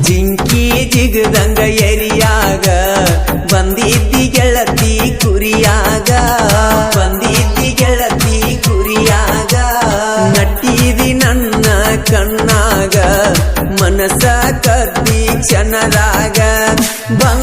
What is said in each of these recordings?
ಜಿಂಕಿ ಜಿಗದಂಗ ಎರಿಯಾಗ ಬಂದಿದ್ದಿ ಗೆಳತಿ ಕುರಿಯಾಗ ಬಂದಿದ್ದಿ ಗೆಳತಿ ಕುರಿಯಾಗ. ನಟ್ಟಿದಿ ನನ್ನ ಕಣ್ಣಾಗ, ಮನಸ ಕದ್ದಿ ಚನರಾಗ ಬಂದ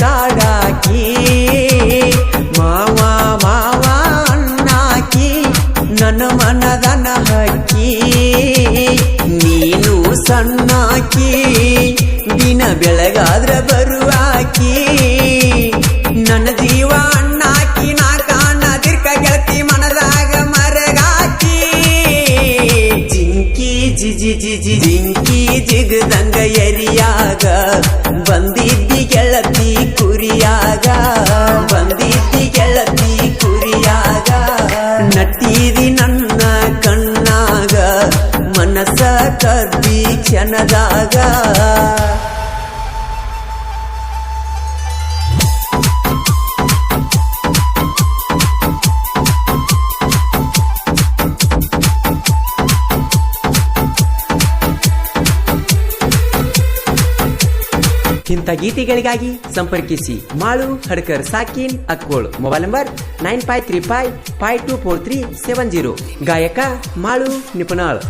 ಕಾಡಾಕಿ ಮಾವ ಮಾವ ಅಣ್ಣಾಕಿ ನನ್ನ ಮನದನ ಹಕ್ಕಿ ನೀನು ಸಣ್ಣಾಕಿ ದಿನ ಬೆಳಗಾದ್ರೆ ಬರುವಾಕಿ ಜಿಜಿ ಜಿಂಕಿ ಜಿಗದಂಗ ಎರಿಯಾಗ, ಬಂದಿದ್ದಿ ಗೆಳತಿ ಕುರಿಯಾಗ, ಬಂದಿದ್ದಿ ಗೆಳತಿ ಕುರಿಯಾಗ. ನಟ್ಟಿದಿ ನನ್ನ ಕಣ್ಣಾಗ, ಮನಸ ಕದ್ದಿ ಕ್ಷಣದಾಗ. ಇಂಥ ಗೀತೆಗಳಿಗಾಗಿ ಸಂಪರ್ಕಿಸಿ ಮಾಳು ಹಡ್ಕರ್ ಸಾಕಿನ್ Akkol mobile number nine five three five five two four three seven zero ಗಾಯಕ ಮಾಳು ನಿಪುಣಾಳ್.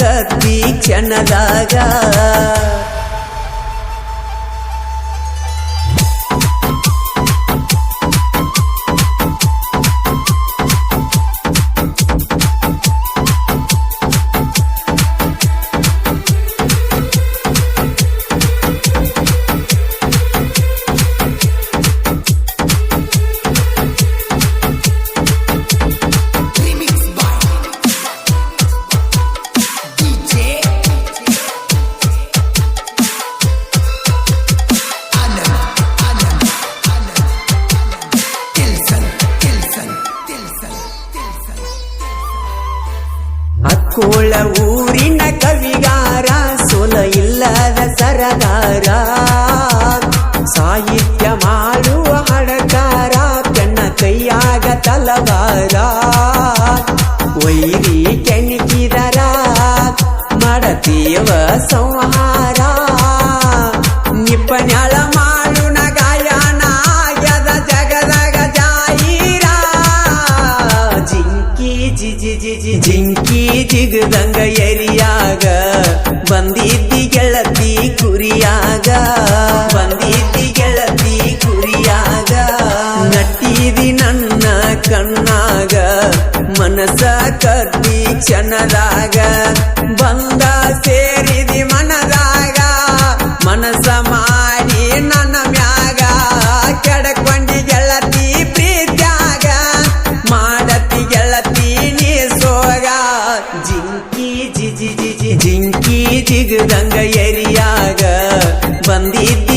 ಕತ್ತಿ ಕ್ಷಣದಾಗ ಜಿಗದಂಗ ಎರಿಯಾಗ ಬಂದಿದ್ದಿ ಗೆಳತಿ ಕುರಿಯಾಗ ಬಂದಿದ್ದಿ ಗೆಳತಿ ಕುರಿಯಾಗ ನಟ್ಟಿದಿ ನನ್ನ ಕಣ್ಣಾಗ ಮನಸ ಕತ್ತಿ ಕ್ಷಣದಾಗ ಬಂದ ಸೇರಿದಿ ಮನದಾಗ ಜಿಂಕಿ ಜಿಗದಂಗ ಎರಿಯಾಗ ಬಂದಿದ್ದ